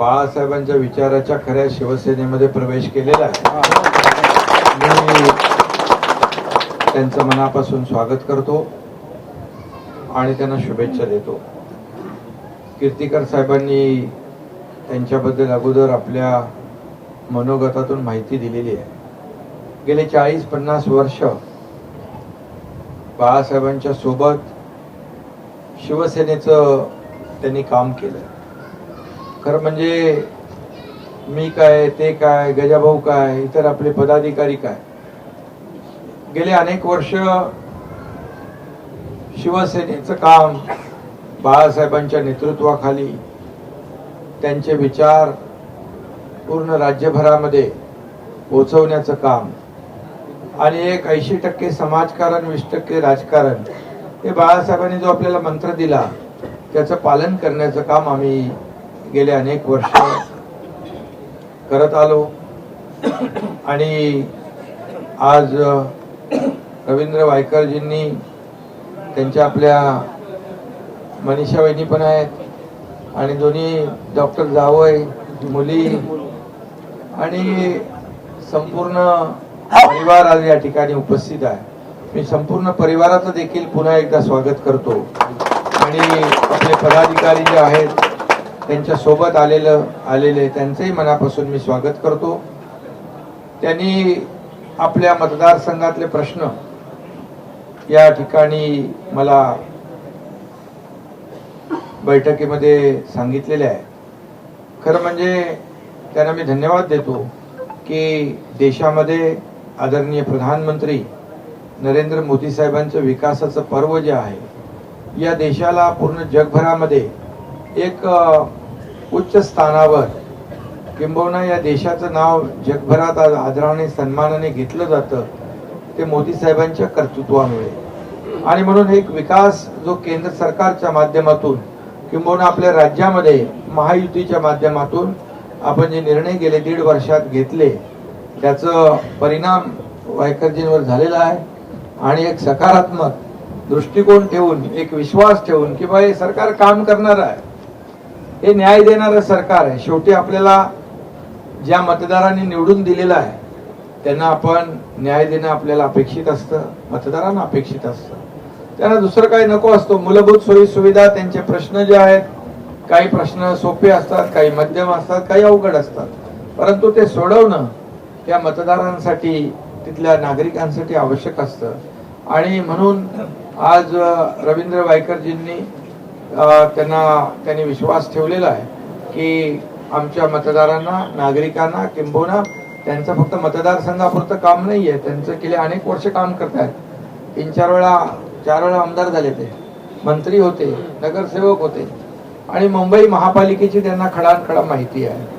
बाळासाहेबांच्या विचाराच्या खऱ्या शिवसेनेमध्ये प्रवेश केलेला आहे. मी त्यांचं मनापासून स्वागत करतो आणि त्यांना शुभेच्छा देतो. कीर्तिकर साहेबांनी त्यांच्याबद्दल अगोदर आपल्या मनोगतातून माहिती दिलेली आहे. गेले चाळीस पन्नास वर्ष बाळासाहेबांच्या सोबत शिवसेनेचं त्यांनी काम केलं. खरं म्हणजे मी काय ते काय गजाभाऊ काय इतर आपले पदाधिकारी काय? गेले अनेक वर्ष शिवसेनेचं काम बाळासाहेबांच्या नेतृत्वाखाली त्यांचे विचार पूर्ण राज्यभरामध्ये पोचवण्याचं काम आणि एक ऐंशी टक्के समाजकारण वीस टक्के राजकारण हे बाळासाहेबांनी जो आपल्याला मंत्र दिला त्याचं पालन करण्याचं काम आम्ही गेले अनेक वर्ष. करत आलो. आणि आज रवींद्र वायकरजींनी त्यांच्या आपल्या मनीषा वहिनी पण आहेत. आणि दोन्ही डॉक्टर जावय मुली आणि संपूर्ण परिवार आज या ठिकाणी उपस्थित आहे. मी संपूर्ण परिवाराचं देखील पुन्हा एकदा स्वागत करतो. आणि आपले पदाधिकारी जे आहेत त्यांच्यासोबत आलेलं आलेले त्यांचंही मनापासून मी स्वागत करतो. त्यांनी आपल्या मतदारसंघातले प्रश्न या ठिकाणी मला बैठकीमध्ये सांगितलेले आहे खरं म्हणजे त्यांना मी धन्यवाद देतो की देशामध्ये आदरणीय प्रधानमंत्री नरेंद्र मोदी साहेबांचं विकासाचं पर्व जे आहे या देशाला पूर्ण जगभरामध्ये एक उच्च स्थानावर. किंबहुना या देशाचं नाव जगभरात आज आदराने सन्मानाने घेतलं जातं ते मोदी साहेबांच्या कर्तृत्वामुळे. आणि म्हणून एक विकास जो केंद्र सरकारच्या माध्यमातून किंबहुना आपल्या राज्यामध्ये महायुतीच्या माध्यमातून आपण जे निर्णय गेले दीड वर्षात घेतले त्याचं परिणाम वायकरजींवर झालेला आहे. आणि एक सकारात्मक दृष्टिकोन ठेवून एक विश्वास ठेवून की बा हे सरकार काम करणार आहे. हे न्याय देणारं सरकार आहे. शेवटी आपल्याला ज्या मतदारांनी निवडून दिलेलं आहे त्यांना आपण न्याय देणं आपल्याला अपेक्षित असतं मतदारांना अपेक्षित असतं. त्यांना दुसरं काही नको असतो. मूलभूत सोयी सुविधा त्यांचे प्रश्न जे आहेत काही प्रश्न सोपे असतात काही मध्यम असतात काही अवघड असतात. परंतु ते सोडवणं त्या मतदारांसाठी तिथल्या नागरिकांसाठी आवश्यक असतं. आणि म्हणून आज रवींद्र वायकरजींनी त्यांना त्यांनी विश्वास ठेवलेला आहे की आमच्या मतदारांना नागरिकांना किंबहुना त्यांचं फक्त मतदारसंघापुरतं काम नाहीये. त्यांचं गेले अनेक वर्ष काम करतायत. तीन चार वेळा चार वेळा आमदार झाले ते. मंत्री होते नगरसेवक होते. आणि मुंबई महापालिकेची त्यांना खडानखडा माहिती आहे.